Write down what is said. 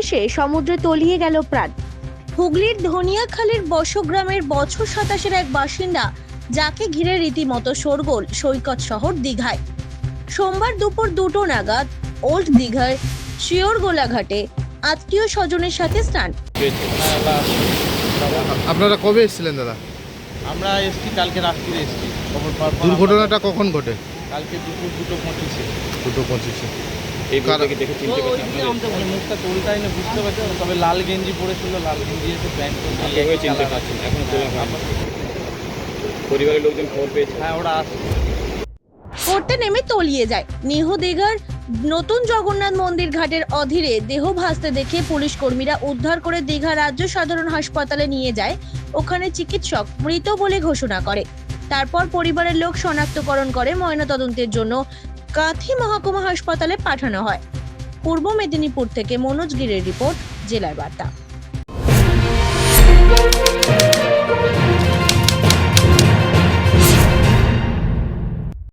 এসে সমুদ্রে তলিয়ে গেল প্রাণ। হুগলির ধনিয়াখালীর বসগ্রামের বছর সাতাশের এক বাসিন্দা যাকে ঘিরে রীতিমতো শোরগোল সৈকত শহর দীঘায়। সোমবার দুপুর দুটো নাগাদ ওল্ড দীঘার শিওর গোলাঘাটে আত্মীয় স্বজনের সাথে স্নান। আপনারা কবে এসেছিলেন দাদা? আমরা এসছি কালকে রাত্রিরে এসছি। খবর দুর্ঘটনাটা কখন ঘটে? কালকে দুপুর দুটো পঁচিশে। দুটো পঁচিশে। এই দেখে চিনতে পারছেন মুখটা তোলটাই না বুঝতে পারছি তবে লাল গেঞ্জি পরেছিল লাল গেঞ্জি এসে প্যান্ট চিনতে পারছেন এখনও হয়নি। পরিবারের লোকজন খবর পেয়েছে? হ্যাঁ ওরা আসছে। করতে নেমে তলিয়ে যায়। নিহ দীঘার নতুন জগন্নাথ মন্দির ঘাটের অধীরে দেহ ভাসতে দেখে পুলিশ কর্মীরা উদ্ধার করে দীঘা রাজ্য সাধারণ হাসপাতালে নিয়ে যায়। ওখানে চিকিৎসক মৃত বলে ঘোষণা করে। তারপর পরিবারের লোক শনাক্তকরণ করে ময়নাতদন্তের জন্য কাঁথি মহকুমা হাসপাতালে পাঠানো হয়। পূর্ব মেদিনীপুর থেকে মনোজ গিরের রিপোর্ট জেলার বার্তা।